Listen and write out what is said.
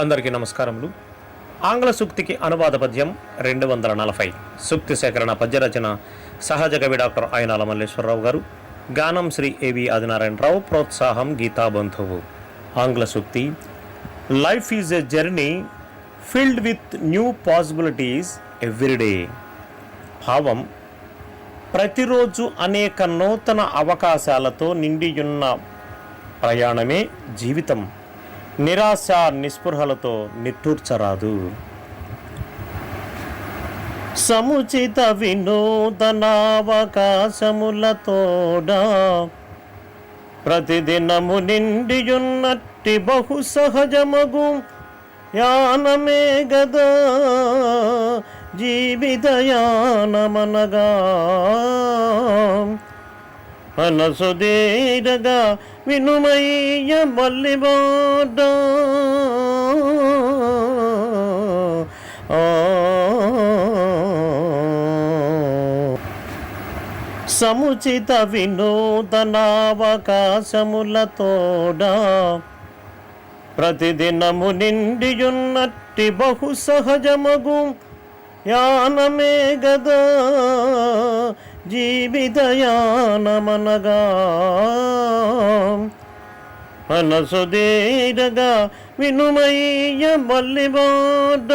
అందరికీ నమస్కారములు. ఆంగ్ల సూక్తికి అనువాద పద్యం రెండు వందల నలభై సూక్తి సేకరణ పద్యరచన సహజ కవి డాక్టర్ ఆయనాల మల్లేశ్వరరావు గారు. గానం శ్రీ ఏవి ఆదినారాయణరావు. ప్రోత్సాహం గీతా బంధువు. ఆంగ్ల సూక్తి life is a journey filled with new possibilities everyday భావం ప్రతిరోజు అనేక నూతన అవకాశాలతో నిండియున్న ప్రయాణమే జీవితం. నిరాశ నిస్పృహలతో నిట్టూర్చరాదు. సముచిత వినూతనావకాశములతోడా ప్రతిదినము నిండియున్నట్టి బహు సహజమగు యానమే గదా జీవితయానమనగా. అనసుదేరగా వినుమయ్య మల్లిబాట సముచిత వినూతనావకాశములతోడా ప్రతిదినము నిండియున్నట్టి బహు సహజమగు యానమే గదా. జీవితయానమనగా. మనసుదేరగా వినుమయ్య మల్లిబాట